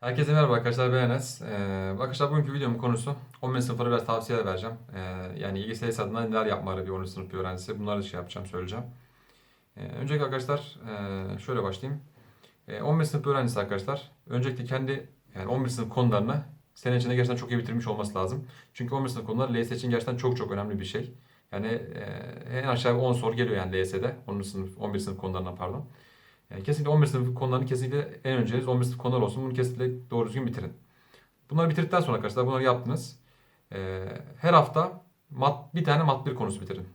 Herkese merhaba arkadaşlar ben Enes. Ee, arkadaşlar bugünkü videomun konusu 11. sınıflara biraz tavsiyeler vereceğim. Ee, yani İGS adına neler yapmalı bir 10. sınıf bir öğrencisi bunları şey yapacağım söyleyeceğim. Ee, öncelikle arkadaşlar e, şöyle başlayayım. Ee, 11. sınıf öğrencisi arkadaşlar öncelikle kendi yani 11. sınıf konularını sene içinde gerçekten çok iyi bitirmiş olması lazım. Çünkü 11. sınıf konuları LYS için gerçekten çok çok önemli bir şey. Yani e, en aşağı bir 10 soru geliyor yani LYS'de 10. sınıf 11. sınıf konularından pardon. Yani kesinlikle 11 sınıf konularını kesinlikle en önceliğiniz 11 sınıf konular olsun. Bunu kesinlikle doğru düzgün bitirin. Bunları bitirdikten sonra arkadaşlar bunları yaptınız. Ee, her hafta mat, bir tane mat 1 konusu bitirin.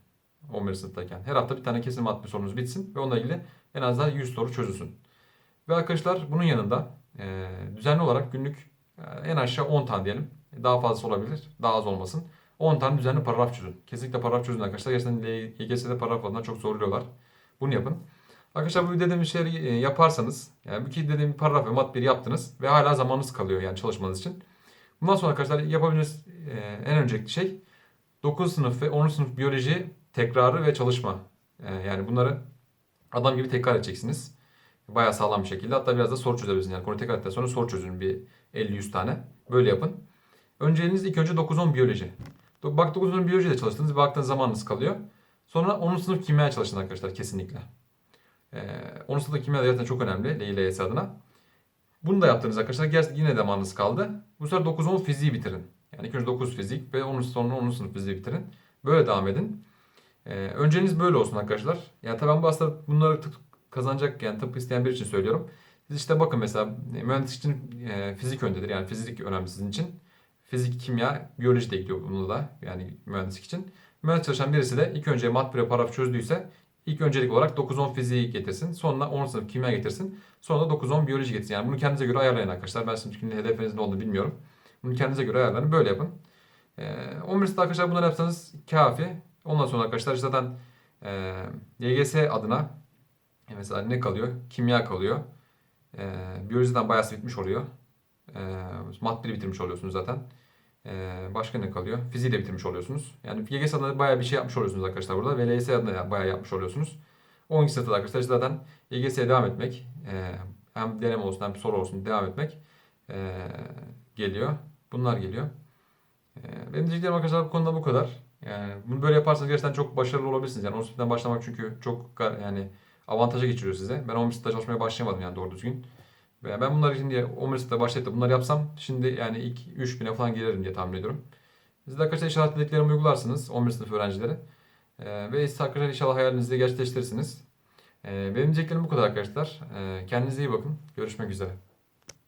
11 sınıftayken. Her hafta bir tane kesin mat 1 sorunuz bitsin ve onunla ilgili en azından 100 soru çözülsün. Ve arkadaşlar bunun yanında e, düzenli olarak günlük e, en aşağı 10 tane diyelim. Daha fazlası olabilir. Daha az olmasın. 10 tane düzenli paragraf çözün. Kesinlikle paragraf çözün arkadaşlar. Gerçekten YGS'de paragraf adına çok zorluyorlar. Bunu yapın. Arkadaşlar bu dediğim şeyleri e, yaparsanız yani iki dediğim paragraf ve mat 1 yaptınız ve hala zamanınız kalıyor yani çalışmanız için. Bundan sonra arkadaşlar yapabileceğiniz e, en öncelikli şey 9 sınıf ve 10. sınıf biyoloji tekrarı ve çalışma. E, yani bunları adam gibi tekrar edeceksiniz. Bayağı sağlam bir şekilde. Hatta biraz da soru çözebilirsiniz. Yani konu tekrar ettikten sonra soru çözün bir 50-100 tane. Böyle yapın. Önceliğiniz ilk önce 9-10 biyoloji. Bak 9-10 biyolojide çalıştınız. Baktığınız zamanınız kalıyor. Sonra 10. sınıf kimya çalışın arkadaşlar kesinlikle. Ee, onun sınıfta kimya da zaten çok önemli LYS adına. Bunu da yaptınız arkadaşlar. Gerçi yine zamanınız kaldı. Bu sefer 9-10 fiziği bitirin. Yani ilk önce 9 fizik ve 10. sonra 10. sınıf fiziği bitirin. Böyle devam edin. Ee, önceliğiniz böyle olsun arkadaşlar. Yani tabii ben bu aslında bunları tıp kazanacak yani tıp isteyen biri için söylüyorum. Siz işte bakın mesela e, mühendislik için e, fizik öndedir. Yani fizik önemli sizin için. Fizik, kimya, biyoloji de ekliyor bunu da yani mühendislik için. Mühendis çalışan birisi de ilk önce mat bir paragraf çözdüyse İlk öncelik olarak 9-10 fiziği getirsin. Sonra 10 sınıf kimya getirsin. Sonra da 9-10 biyoloji getirsin. Yani bunu kendinize göre ayarlayın arkadaşlar. Ben şimdi hedefiniz ne olduğunu bilmiyorum. Bunu kendinize göre ayarlayın. Böyle yapın. Ee, 11 sınıfta arkadaşlar bunları yapsanız kafi. Ondan sonra arkadaşlar zaten e, YGS adına e, mesela ne kalıyor? Kimya kalıyor. E, biyolojiden bayağı bitmiş oluyor. E, mat 1 bitirmiş oluyorsunuz zaten. Ee, başka ne kalıyor? Fiziği de bitirmiş oluyorsunuz. Yani YGS adına bayağı bir şey yapmış oluyorsunuz arkadaşlar burada. Ve adına bayağı yapmış oluyorsunuz. 12 sınıfta arkadaşlar zaten YGS'ye devam etmek. e, hem deneme olsun hem soru olsun devam etmek e, geliyor. Bunlar geliyor. E, benim diyeceklerim arkadaşlar bu konuda bu kadar. Yani bunu böyle yaparsanız gerçekten çok başarılı olabilirsiniz. Yani 10 sınıftan başlamak çünkü çok yani avantaja geçiriyor size. Ben 11 sınıfta çalışmaya başlayamadım yani doğru düzgün. Ve ben bunları şimdi 11 sınıfta başlayıp da bunları yapsam şimdi yani ilk 3000'e falan gelirim diye tahmin ediyorum. Siz de arkadaşlar inşallah dediklerimi uygularsınız 11 sınıf öğrencileri. Ee, ve siz arkadaşlar inşallah hayalinizi gerçekleştirirsiniz. Ee, benim diyeceklerim bu kadar arkadaşlar. Ee, kendinize iyi bakın. Görüşmek üzere.